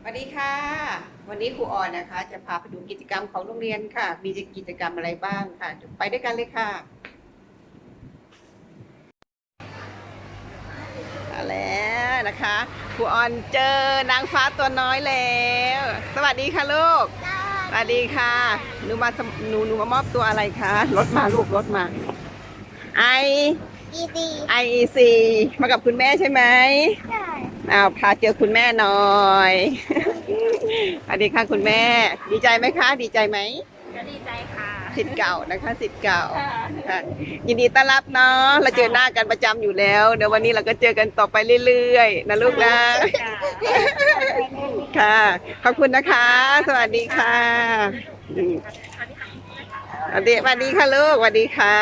สวัสดีค่ะ วันนี้ครูออนนะคะ จะพาไปดูกิจกรรมของโรงเรียนค่ะ มีกิจกรรมอะไรบ้างค่ะเดี๋ยวไปด้วยกันเลยค่ะมาแล้วนะคะครูออนเจอนางฟ้าตัวน้อยแล้ว สวัสดีค่ะลูกสวัสดีค่ะหนูมาสมหนูหนูมามอบตัวอะไรคะรถมาลูกรถมาไอดีดีไอซีมากับคุณแม่ใช่ไหม ใช่อ้าวพาเจอคุณแม่หน่อยสวัสดีค่ะคุณแม่ ดีใจไหมคะ ดีใจไหมก็ดีใจค่ะสิทธิ์เก่านะคะสิทธิ์เก่าค่ะยินดีต้อนรับเนาะเราเจอหน้ากันประจำอยู่แล้ว เดี๋ยววันนี้เราก็เจอกันต่อไปเรื่อยๆนะลูกนะค่ะ ขอบคุณนะคะ สวัสดีค่ะอืมสวัสดีสวัสดีค่ะลูกสวัสดีค่ะ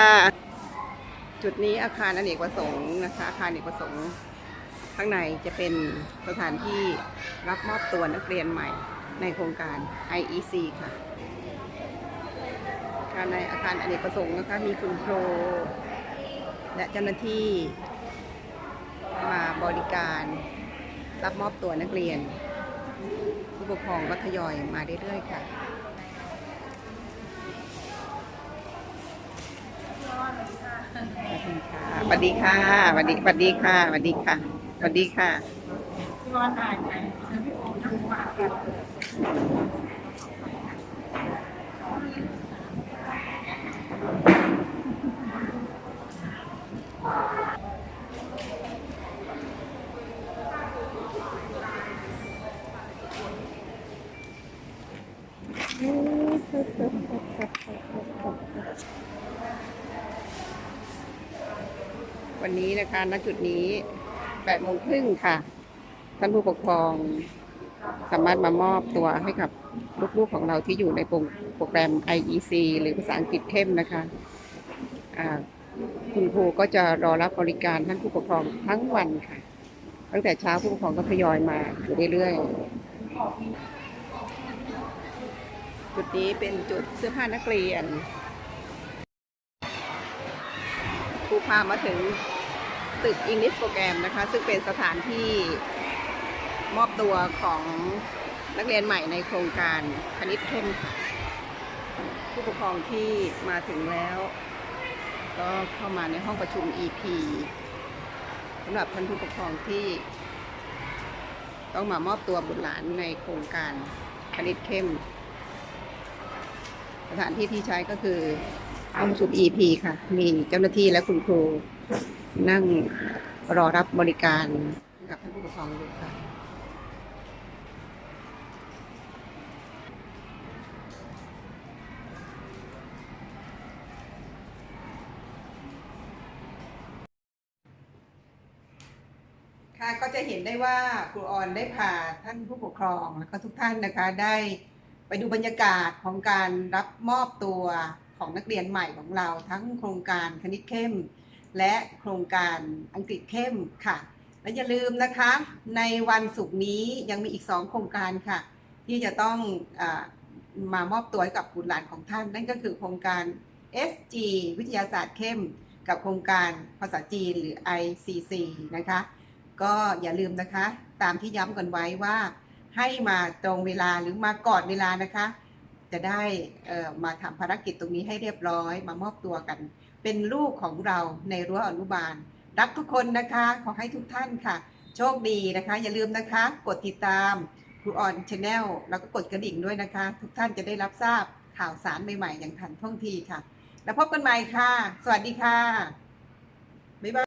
จุดนี้อาคารอเนกประสงค์นะคะอาคารอเนกประสงค์ ข้างในจะเป็นสถานที่รับมอบตัวนักเรียนใหม่ในโครงการ IEC ค่ะภายในอาคารอเนกประสงค์นะคะมีคุณครูและเจ้าหน้าที่มาบริการรับมอบตัวนักเรียน ผู้ปกครองก็ทยอยมาเรื่อยๆค่ะสวัสดีค่ะสวัสดีค่ะสวัสดีค่ะสวัสดีค่ะ สวัสดีค่ะร้อนอ่านไหมวันนี้นะคะณจุดนี้ 8โมงครึ่งค่ะ ท่านผู้ปกครองสามารถมามอบตัวให้กับลูกๆของเราที่อยู่ในโปรแกรม IEC หรือภาษาอังกฤษเข้มนะคะคุณครูก็จะรอรับบริการท่านผู้ปกครองทั้งวันค่ะ ตั้งแต่เช้าผู้ปกครองก็ทยอยมาอยู่เรื่อยๆ จุดนี้เป็นจุดเสื้อผ้านักเรียนครูพามาถึง ตึก English โปรแกรมนะคะ ซึ่งเป็นสถานที่มอบตัวของนักเรียนใหม่ในโครงการคณิตเข้มค่ะ ผู้ปกครองที่มาถึงแล้ว ก็เข้ามาในห้องประชุม EP สำหรับท่านผู้ปกครองที่ ต้องมามอบตัวบุตรหลานในโครงการคณิตเข้ม สถานที่ที่ใช้ก็คือห้องประชุม EP ค่ะ มีเจ้าหน้าที่และคุณครู นั่งรอรับบริการกับท่านผู้ปกครองอยู่ค่ะค่ะก็จะเห็นได้ว่าครูออนได้พาท่านผู้ปกครองและก็ทุกท่านนะคะได้ไปดูบรรยากาศของการรับมอบตัวของนักเรียนใหม่ของเราทั้งโครงการคณิตเข้ม และโครงการอังกฤษเข้มค่ะ และอย่าลืมนะคะ ในวันศุกร์นี้ยังมีอีกสองโครงการค่ะ ที่จะต้องอมามอบตัวให้กับบุตรหลานของท่าน นั่นก็คือโครงการ SG วิทยาศาสตร์เข้ม กับโครงการภาษาจีนหรือ ICC นะคะ ก็อย่าลืมนะคะ ตามที่ย้ำกันไว้ว่าให้มาตรงเวลาหรือมาก่อนเวลานะคะ จะได้มาทำภารกิจตรงนี้ให้เรียบร้อย มามอบตัวกัน เป็นลูกของเราในรั้วอนุบาล รักทุกคนนะคะ ขอให้ทุกท่านค่ะ โชคดีนะคะ อย่าลืมนะคะ กดติดตามครูออนชาแนลแล้วก็กดกระดิ่งด้วยนะคะ ทุกท่านจะได้รับทราบข่าวสารใหม่ๆ อย่างทันท่วงทีค่ะ แล้วพบกันใหม่ค่ะ สวัสดีค่ะบ๊ายบาย